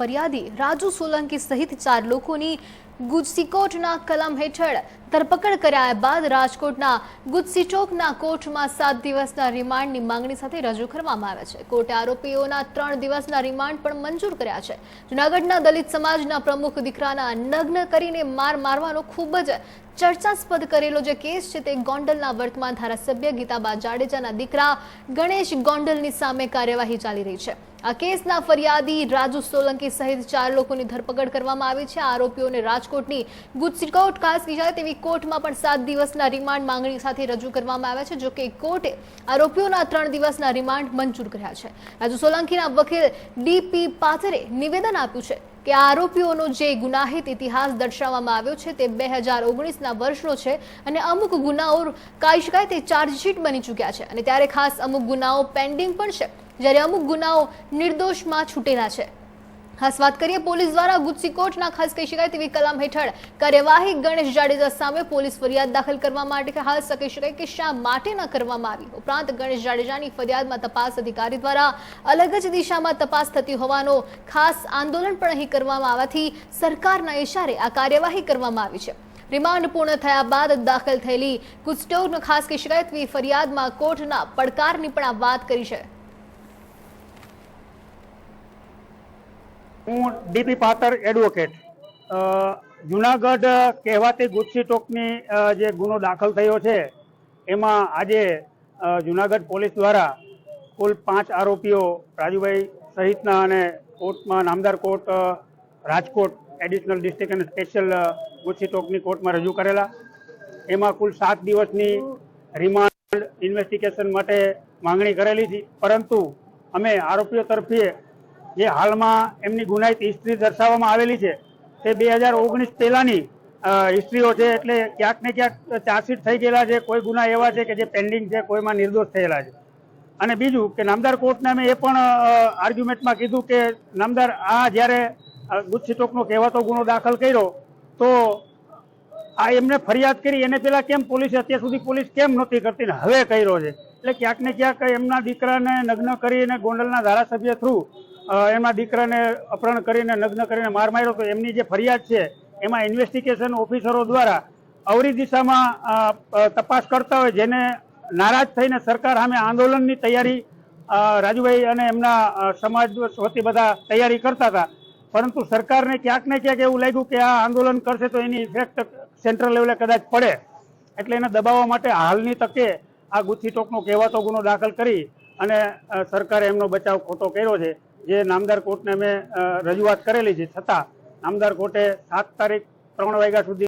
ફરિયાદી રાજુ સોલંકી સહિત ચાર લોકોની ગુજસીકોટના કલમ હેઠળ ધરપકડ કર્યા બાદ રાજકોટના ગુજસીચોકના કોર્ટમાં સાત દિવસના રિમાન્ડની માંગણી સાથે રજૂ કરવામાં આવે છે. કોર્ટે આરોપીઓના ત્રણ દિવસના રિમાન્ડ પણ મંજૂર કર્યા છે. જૂનાગઢના દલિત સમાજના પ્રમુખ દીકરાના નગ્ન કરીને માર મારવાનો ખૂબ જ ચર્ચાસ્પદ કરેલો જે કેસ છે તે ગોંડલના વર્તમાન ધારાસભ્ય ગીતાબા જાડેજાના દીકરા ગણેશ ગોંડલની સામે કાર્યવાહી ચાલી રહી છે. આ કેસના ફરિયાદી રાજુ સોલંકી સહિત ચાર લોકોની ધરપકડ કરવામાં આવી છે. આરોપીઓને રાજકોટની ગુજસીકોટ કાસ વિચારે તેવી કોર્ટમાં પણ સાત દિવસના રિમાન્ડ માંગણી સાથે રજૂ કરવામાં આવ્યા છે, જો કે કોર્ટે આરોપીઓના ત્રણ દિવસના રિમાન્ડ મંજૂર કર્યા છે. રાજુ સોલંકીના વકીલ ડીપી પાથરે નિવેદન આપ્યું છે કે આરોપીઓનો જે ગુનાહિત ઇતિહાસ દર્શાવવામાં આવ્યો છે, તે બે હજાર ઓગણીસના વર્ષનો છે અને અમુક ગુનાઓ કહી શકાય તે ચાર્જશીટ બની ચૂક્યા છે. અને ત્યારે ખાસ અમુક ગુનાઓ પેન્ડિંગ પણ છે, જ્યારે અમુક ગુનાઓ નિર્દોષમાં છૂટેલા છે. ખાસ વાત કરીએ, પોલીસ દ્વારા ગુજસીકોટના ખાસ કહી શકાય તેવી કલમ હેઠળ કાર્યવાહી ગણેશ જાડેજા સામે પોલીસ ફરિયાદ દાખલ કરવા માટે ખાસ કહી શકાય કે શા માટે ન કરવામાં આવી. ઉપરાંત ગણેશ જાડેજાની ફરિયાદમાં તપાસ અધિકારી દ્વારા અલગ જ દિશામાં તપાસ થતી હોવાનો ખાસ આંદોલન પણ અહીં કરવામાં આવવાથી સરકારના ઇશારે આ કાર્યવાહી કરવામાં આવી છે. રિમાન્ડ પૂર્ણ થયા બાદ દાખલ થયેલી ગુજસ્ટોકનો ખાસ કહી શકાય તેવી ફરિયાદમાં કોર્ટના પડકારની પણ આ વાત કરી છે. હું ડીપી પાતર એડવોકેટ જુનાગઢ કહેવાતી ગુચ્છી ટોકની જે ગુનો દાખલ થયો છે, એમાં આજે જુનાગઢ પોલીસ દ્વારા કુલ પાંચ આરોપીઓ રાજુભાઈ સહિતના અને કોર્ટમાં, નામદાર કોર્ટ રાજકોટ એડિશનલ ડિસ્ટ્રિક્ટ અને સ્પેશિયલ ગુચ્છી ટોકની કોર્ટમાં રજૂ કરેલા. એમાં કુલ સાત દિવસની રિમાન્ડ ઇન્વેસ્ટિગેશન માટે માંગણી કરેલી હતી. પરંતુ અમે આરોપીઓ તરફી જે હાલમાં એમની ગુનાહિત હિસ્ટ્રી દર્શાવવામાં આવેલી છે, તે બે હજાર ઓગણીસ પહેલાની હિસ્ટ્રીઓ છે એટલે ક્યાંક ને ક્યાંક ચાર્જશીટ થઈ ગયેલા છે, કોઈ ગુના એવા છે કે જે પેન્ડિંગ છે, કોઈમાં નિર્દોષ થયેલા છે. અને બીજું કે નામદાર કોર્ટને અમે એ પણ આર્ગ્યુમેન્ટમાં કીધું કે નામદાર આ જ્યારે ગુજસીટોકનો કહેવાતો ગુનો દાખલ કર્યો, તો આ એમને ફરિયાદ કરી, એને પેલા કેમ પોલીસે અત્યાર સુધી પોલીસ કેમ નહોતી કરતી હવે કર્યો છે? એટલે ક્યાંક ને ક્યાંક એમના દીકરાને નગ્ન કરીને ગોંડલના ધારાસભ્ય થ્રુ એમના દીકરાને અપહરણ કરીને, નગ્ન કરીને માર માર્યો તો એમની જે ફરિયાદ છે, એમાં ઇન્વેસ્ટિગેશન ઓફિસરો દ્વારા અવરી દિશામાં તપાસ કરતા હોય, જેને નારાજ થઈને સરકાર સામે આંદોલનની તૈયારી રાજુભાઈ અને એમના સમાજ વતી બધા તૈયારી કરતા હતા. પરંતુ સરકારને ક્યાંક ને ક્યાંક એવું લાગ્યું કે આ આંદોલન કરશે તો એની ઇફેક્ટ સેન્ટ્રલ લેવલે કદાચ પડે. એટલે એને દબાવવા માટે હાલની તકે આ ગુચ્છી ટોકનો કહેવાતો ગુનો દાખલ કરી અને સરકારે એમનો બચાવ ખોટો કર્યો છે. જે નામદાર કોર્ટને અ, રજૂઆત કરેલી છે. છતાં નામદાર કોર્ટે સાત તારીખ ત્રણ વાગ્યા સુધી